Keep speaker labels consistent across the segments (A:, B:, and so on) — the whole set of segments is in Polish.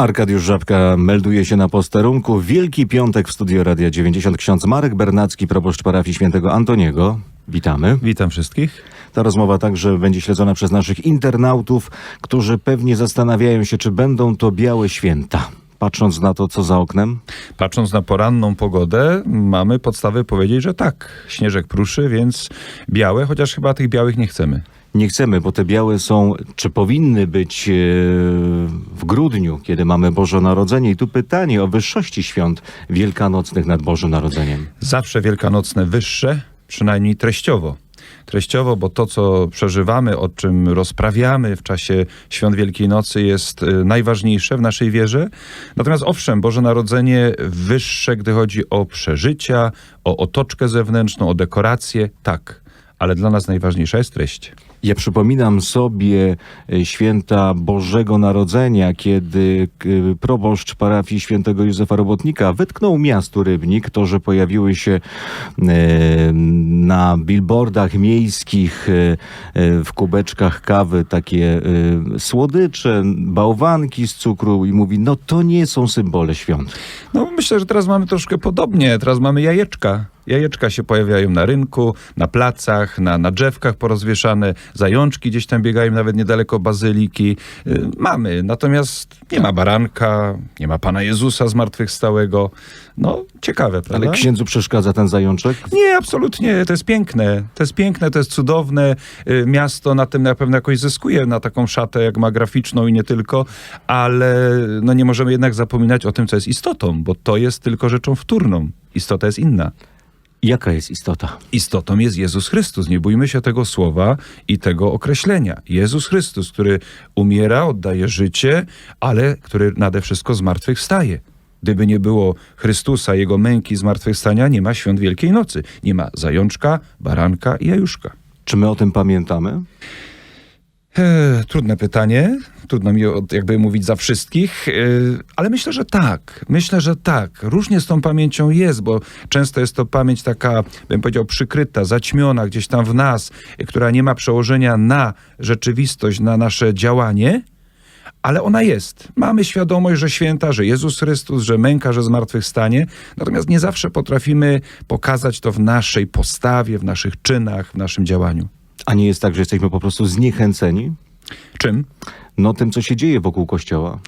A: Arkadiusz Żabka melduje się na posterunku. Wielki Piątek w studio Radia 90. Ksiądz Marek Bernacki, proboszcz parafii świętego Antoniego. Witamy.
B: Witam wszystkich.
A: Ta rozmowa także będzie śledzona przez naszych internautów, którzy pewnie zastanawiają się, czy będą to białe święta. Patrząc na to, co za oknem,
B: Patrząc na poranną pogodę, mamy podstawy powiedzieć, że tak, śnieżek pruszy, więc białe, chociaż chyba tych białych nie chcemy.
A: Nie chcemy, bo te białe są, czy powinny być e, w grudniu, kiedy mamy Boże Narodzenie. I tu pytanie o wyższości świąt wielkanocnych nad Bożym Narodzeniem.
B: Zawsze wielkanocne wyższe, przynajmniej treściowo. Treściowo, bo to, co przeżywamy, o czym rozprawiamy w czasie świąt Wielkiej Nocy, jest y, najważniejsze w naszej wierze. Natomiast owszem, Boże Narodzenie wyższe, gdy chodzi o przeżycia, o otoczkę zewnętrzną, o dekoracje, tak. Ale dla nas najważniejsza jest treść.
A: Ja przypominam sobie e, święta Bożego Narodzenia, kiedy k- proboszcz parafii świętego Józefa Robotnika wytknął miastu Rybnik to, że pojawiły się e, na billboardach miejskich e, e, w kubeczkach kawy takie e, słodycze, bałwanki z cukru i mówi, no to nie są symbole świąt.
B: No myślę, że teraz mamy troszkę podobnie. Teraz mamy jajeczka. Jajeczka się pojawiają na rynku, na placach, na, na drzewkach porozwieszane, zajączki gdzieś tam biegają nawet niedaleko bazyliki. Y, Mamy, natomiast nie ma baranka, nie ma Pana Jezusa zmartwychwstałego. No, ciekawe, prawda?
A: Ale księdzu przeszkadza ten zajączek?
B: Nie, absolutnie. To jest piękne. To jest piękne, to jest cudowne. Y, Miasto na tym na pewno jakoś zyskuje, na taką szatę, jak ma graficzną i nie tylko, ale no nie możemy jednak zapominać o tym, co jest istotą, bo to jest tylko rzeczą wtórną. Istota jest inna.
A: Jaka jest istota?
B: Istotą jest Jezus Chrystus. Nie bójmy się tego słowa i tego określenia. Jezus Chrystus, który umiera, oddaje życie, ale który nade wszystko zmartwychwstaje. Gdyby nie było Chrystusa, Jego męki, zmartwychwstania, nie ma świąt Wielkiej Nocy. Nie ma zajączka, baranka i jajuszka.
A: Czy my o tym pamiętamy?
B: Eee, trudne pytanie. Trudno mi jakby mówić za wszystkich, eee, ale myślę, że tak. Myślę, że tak. Różnie z tą pamięcią jest, bo często jest to pamięć taka, bym powiedział, przykryta, zaćmiona gdzieś tam w nas, e, która nie ma przełożenia na rzeczywistość, na nasze działanie. Ale ona jest. Mamy świadomość, że święta, że Jezus Chrystus, że męka, że zmartwychwstanie. Natomiast nie zawsze potrafimy pokazać to w naszej postawie, w naszych czynach, w naszym działaniu.
A: A nie jest tak, że jesteśmy po prostu zniechęceni?
B: Czym?
A: No tym, co się dzieje wokół Kościoła.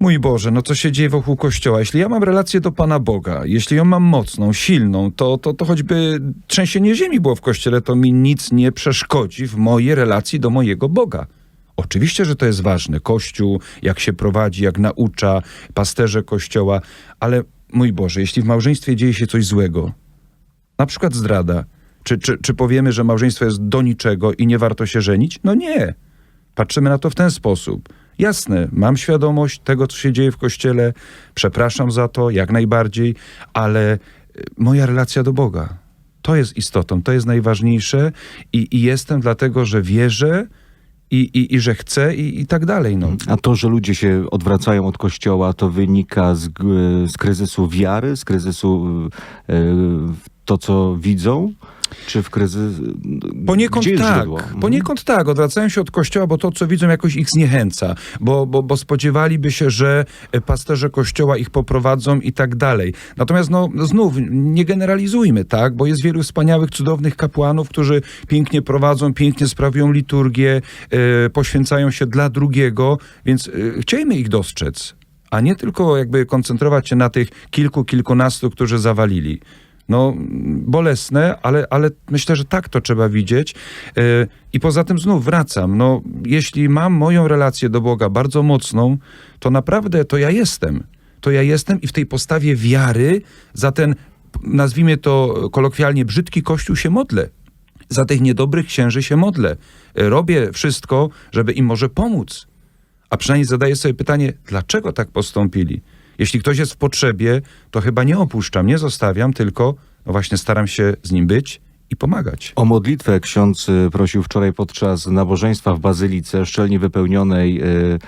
B: Mój Boże, no co się dzieje wokół Kościoła? Jeśli ja mam relację do Pana Boga, jeśli ją mam mocną, silną, to, to, to choćby trzęsienie ziemi było w Kościele, to mi nic nie przeszkodzi w mojej relacji do mojego Boga. Oczywiście, że to jest ważne. Kościół, jak się prowadzi, jak naucza, pasterze Kościoła, ale mój Boże, jeśli w małżeństwie dzieje się coś złego, na przykład zdrada, czy, czy, czy powiemy, że małżeństwo jest do niczego i nie warto się żenić? No nie. Patrzymy na to w ten sposób. Jasne, mam świadomość tego, co się dzieje w kościele, przepraszam za to, jak najbardziej, ale y, moja relacja do Boga to jest istotą, to jest najważniejsze i, i jestem dlatego, że wierzę i, i, i że chcę i, i tak dalej. No.
A: A to, że ludzie się odwracają od Kościoła, to wynika z, g- z kryzysu wiary, z kryzysu w to, co widzą? Czy w kryzys...
B: Poniekąd
A: Gdzie
B: tak.
A: źródło? Mhm.
B: Poniekąd tak. Odwracają się od kościoła, bo to, co widzą, jakoś ich zniechęca. Bo, bo, bo spodziewaliby się, że e, pasterze kościoła ich poprowadzą i tak dalej. Natomiast no, znów nie generalizujmy, tak? Bo jest wielu wspaniałych, cudownych kapłanów, którzy pięknie prowadzą, pięknie sprawują liturgię, e, poświęcają się dla drugiego, więc e, chciejmy ich dostrzec. A nie tylko jakby koncentrować się na tych kilku, kilkunastu, którzy zawalili. No, bolesne, ale, ale myślę, że tak to trzeba widzieć. Yy, I poza tym znów wracam. No, jeśli mam moją relację do Boga bardzo mocną, to naprawdę to ja jestem. To ja jestem i w tej postawie wiary za ten, nazwijmy to kolokwialnie, brzydki kościół się modlę. Za tych niedobrych księży się modlę. Yy, Robię wszystko, żeby im może pomóc. A przynajmniej zadaję sobie pytanie, dlaczego tak postąpili? Jeśli ktoś jest w potrzebie, to chyba nie opuszczam, nie zostawiam, tylko no właśnie staram się z nim być i pomagać.
A: O modlitwę ksiądz y, prosił wczoraj podczas nabożeństwa w Bazylice, szczelnie wypełnionej y,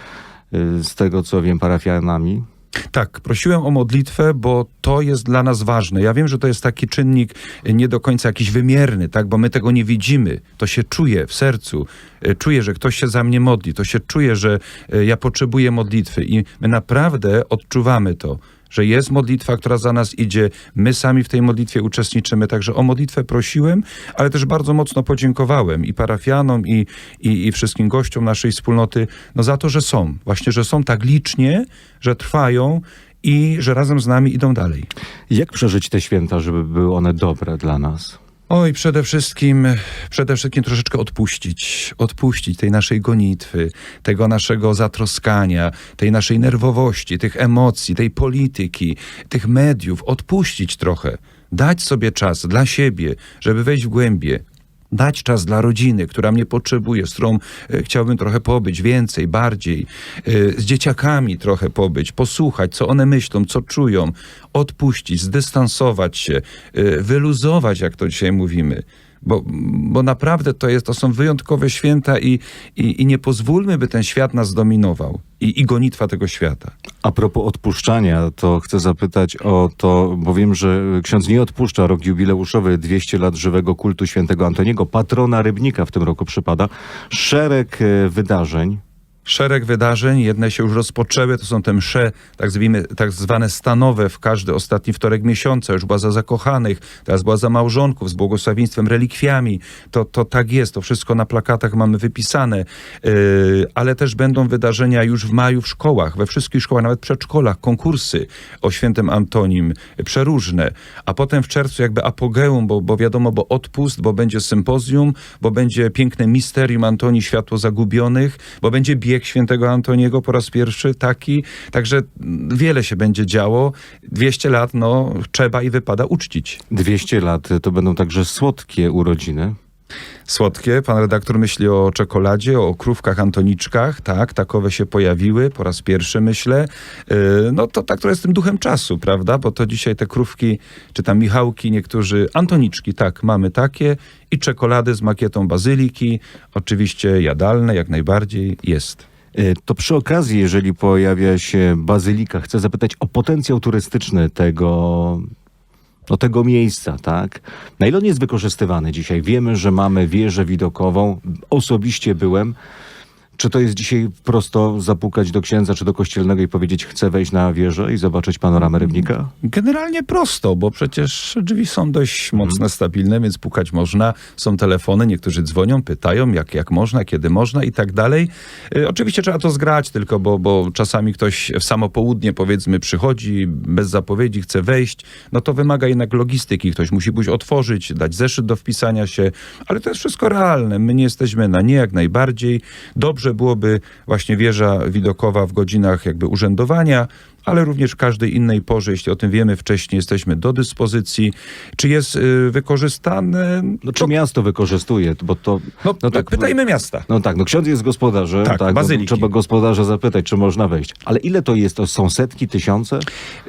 A: y, z tego, co wiem, parafianami.
B: Tak, prosiłem o modlitwę, bo to jest dla nas ważne. Ja wiem, że to jest taki czynnik e, nie do końca jakiś wymierny, tak, bo my tego nie widzimy. To się czuje w sercu. E, Czuję, że ktoś się za mnie modli. To się czuje, że e, ja potrzebuję modlitwy i my naprawdę odczuwamy to. Że jest modlitwa, która za nas idzie, my sami w tej modlitwie uczestniczymy. Także o modlitwę prosiłem, ale też bardzo mocno podziękowałem i parafianom, i, i, i wszystkim gościom naszej wspólnoty no, za to, że są. Właśnie, że są tak licznie, że trwają i że razem z nami idą dalej.
A: Jak przeżyć te święta, żeby były one dobre dla nas?
B: Oj, przede wszystkim, przede wszystkim troszeczkę odpuścić, odpuścić tej naszej gonitwy, tego naszego zatroskania, tej naszej nerwowości, tych emocji, tej polityki, tych mediów, odpuścić trochę, dać sobie czas dla siebie, żeby wejść w głębie. Dać czas dla rodziny, która mnie potrzebuje, z którą e, chciałbym trochę pobyć, więcej, bardziej, e, z dzieciakami trochę pobyć, posłuchać, co one myślą, co czują, odpuścić, zdystansować się, e, wyluzować, jak to dzisiaj mówimy. Bo, bo naprawdę to, jest, to są wyjątkowe święta i, i, i nie pozwólmy, by ten świat nas dominował i, i gonitwa tego świata.
A: A propos odpuszczania, to chcę zapytać o to, bo wiem, że ksiądz nie odpuszcza rok jubileuszowy 200 lat żywego kultu świętego Antoniego, patrona Rybnika w tym roku przypada. Szereg e, wydarzeń.
B: Szereg wydarzeń. Jedne się już rozpoczęły, to są te msze, tak, zwimy, tak zwane stanowe w każdy ostatni wtorek miesiąca. Już była za zakochanych, teraz była za małżonków, z błogosławieństwem, relikwiami. To, to tak jest, to wszystko na plakatach mamy wypisane. Yy, ale też będą wydarzenia już w maju w szkołach, we wszystkich szkołach, nawet przedszkolach, konkursy o świętym Antonim, przeróżne. A potem w czerwcu jakby apogeum, bo, bo wiadomo, bo odpust, bo będzie sympozjum, bo będzie piękne misterium Antonii Światło Zagubionych, bo będzie bieg świętego Antoniego po raz pierwszy taki. Także wiele się będzie działo. 200 lat, no, trzeba i wypada uczcić.
A: 200 lat to będą także słodkie urodziny.
B: Słodkie. Pan redaktor myśli o czekoladzie, o krówkach Antoniczkach. Tak, takowe się pojawiły po raz pierwszy, myślę. Yy, No to tak, które jest tym duchem czasu, prawda? Bo to dzisiaj te krówki, czy tam Michałki, niektórzy... Antoniczki, tak, mamy takie. I czekolady z makietą bazyliki. Oczywiście jadalne, jak najbardziej jest.
A: E, To przy okazji, jeżeli pojawia się bazylika, chcę zapytać o potencjał turystyczny tego, no, tego miejsca, tak? Na ile on jest wykorzystywany dzisiaj? Wiemy, że mamy wieżę widokową. Osobiście byłem. Czy to jest dzisiaj prosto zapukać do księdza czy do kościelnego i powiedzieć, chcę wejść na wieżę i zobaczyć panoramę Rybnika?
B: Generalnie prosto, bo przecież drzwi są dość mocne, stabilne, więc pukać można. Są telefony, niektórzy dzwonią, pytają, jak, jak można, kiedy można i tak dalej. Y, oczywiście trzeba to zgrać tylko, bo, bo czasami ktoś w samo południe, powiedzmy, przychodzi bez zapowiedzi, chce wejść. No to wymaga jednak logistyki. Ktoś musi pójść otworzyć, dać zeszyt do wpisania się, ale to jest wszystko realne. My nie jesteśmy na nie jak najbardziej. Dobrze byłoby właśnie wieża widokowa w godzinach jakby urzędowania, ale również w każdej innej porze, jeśli o tym wiemy wcześniej, jesteśmy do dyspozycji. Czy jest y, wykorzystane?
A: No, czy miasto wykorzystuje? Bo to,
B: No,
A: no tak,
B: pytajmy miasta.
A: No tak, no ksiądz jest gospodarzem,
B: Tak,
A: tak, no, trzeba gospodarza zapytać, czy można wejść. Ale ile to jest? To są setki, tysiące?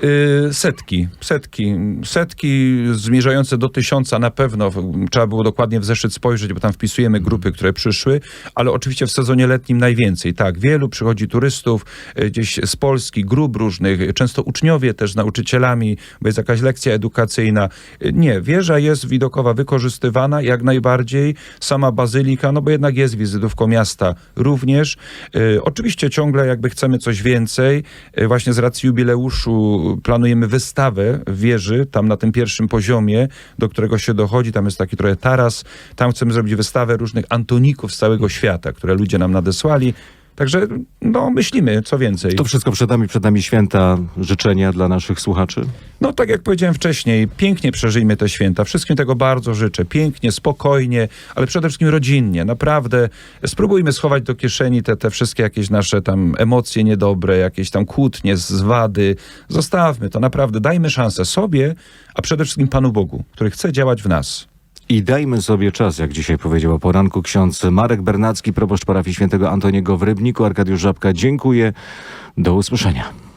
B: Y, setki, setki, setki zmierzające do tysiąca na pewno. Trzeba było dokładnie w zeszyt spojrzeć, bo tam wpisujemy grupy, które przyszły, ale oczywiście w sezonie letnim najwięcej. Tak, wielu przychodzi turystów y, gdzieś z Polski, grup różnych, często uczniowie też z nauczycielami, bo jest jakaś lekcja edukacyjna. Nie, wieża jest widokowa wykorzystywana jak najbardziej. Sama bazylika, no bo jednak jest wizytówką miasta również. Y, Oczywiście ciągle jakby chcemy coś więcej. Y, Właśnie z racji jubileuszu planujemy wystawę wieży, tam na tym pierwszym poziomie, do którego się dochodzi. Tam jest taki trochę taras. Tam chcemy zrobić wystawę różnych antoników z całego świata, które ludzie nam nadesłali. Także no, myślimy, co więcej.
A: To wszystko przed nami, przed nami święta, życzenia dla naszych słuchaczy.
B: No tak jak powiedziałem wcześniej, pięknie przeżyjmy te święta. Wszystkim tego bardzo życzę. Pięknie, spokojnie, ale przede wszystkim rodzinnie. Naprawdę spróbujmy schować do kieszeni te, te wszystkie jakieś nasze tam emocje niedobre, jakieś tam kłótnie, zwady. Zostawmy to naprawdę. Dajmy szansę sobie, a przede wszystkim Panu Bogu, który chce działać w nas.
A: I dajmy sobie czas, jak dzisiaj powiedział o poranku ksiądz Marek Bernacki, proboszcz parafii świętego Antoniego w Rybniku. Arkadiusz Żabka, dziękuję. Do usłyszenia.